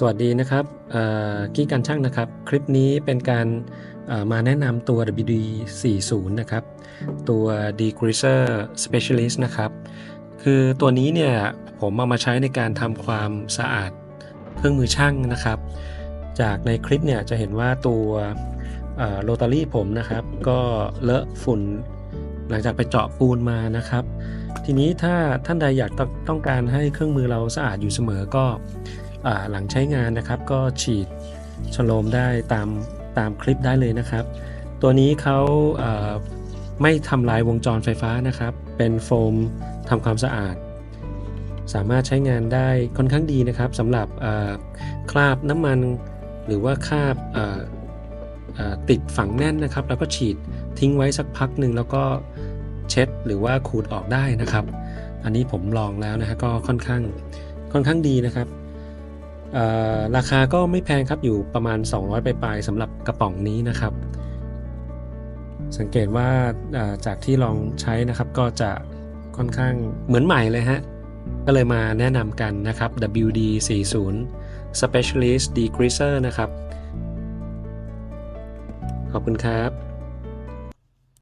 สวัสดีนะครับกี้การช่างนะครับ คลิปนี้เป็นการมาแนะนำตัว WD40 นะครับ ตัว Degreaser Specialist นะครับ คือตัวนี้เนี่ยผมเอามาใช้ในการทำความสะอาดเครื่องมือช่างนะครับ จากในคลิปเนี่ยจะเห็นว่าตัวโรตารี่ผมนะครับ ก็เลอะฝุ่นหลังจากไปเจาะปูนมานะครับ ทีนี้ถ้าท่านใดอยากต้องการให้เครื่องมือเราสะอาดอยู่เสมอก็ หลังใช้งานนะครับ ก็ฉีดฉโลมได้ตามตามคลิปได้เลยนะครับ ตัวนี้เขาอ่าไม่ทำลายวงจรไฟฟ้านะครับ เป็นโฟมทำความสะอาด สามารถใช้งานได้ค่อนข้างดีนะครับสำหรับคราบน้ำมันหรือว่าคราบาาติดฝังแน่นนะครับ แล้วก็ฉีดทิ้งไว้สักพักหนึ่งแล้วก็เช็ดหรือว่าขูดออกได้นะครับ อันนี้ผมลองแล้วนะฮะก็ค่อนข้างค่อนข้างดีนะครับ ราคาก็ไม่แพงครับอยู่ประมาณ 200ปลายๆสำหรับกระป๋องนี้นะครับ สังเกตว่าอ่าจากที่ลองใช้นะครับก็จะค่อนข้างเหมือนใหม่เลยฮะ ก็เลยมาแนะนำกันนะครับ WD40 Specialist Degreaser นะครับ ขอบคุณครับ